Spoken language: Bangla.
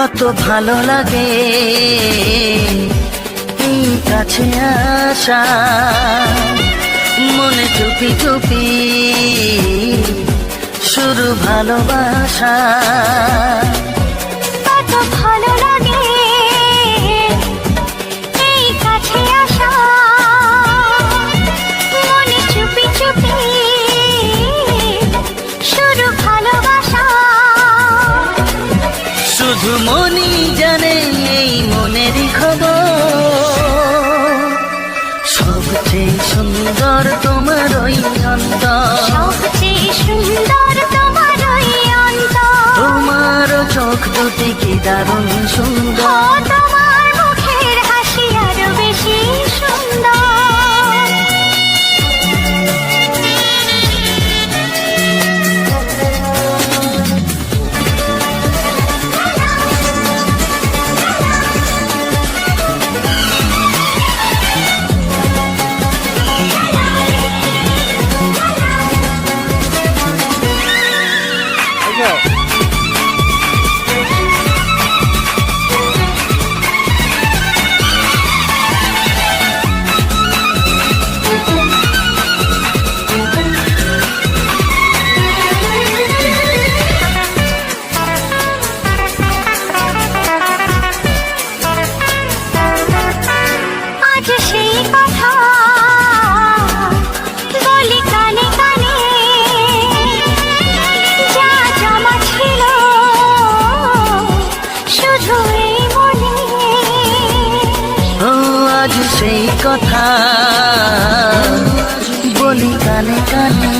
কত ভালো লাগে। কাছে আসা মনে চুপি চুপি শুরু ভালোবাসা। মনই জানে এই মনের খবর। সবচেয়ে সুন্দর তোমার ওই সবচেয়ে সুন্দর তোমার ওই তোমার চোখ দুটি কি দারুণ সুন্দর। সেই কথা। বলি কানে কানে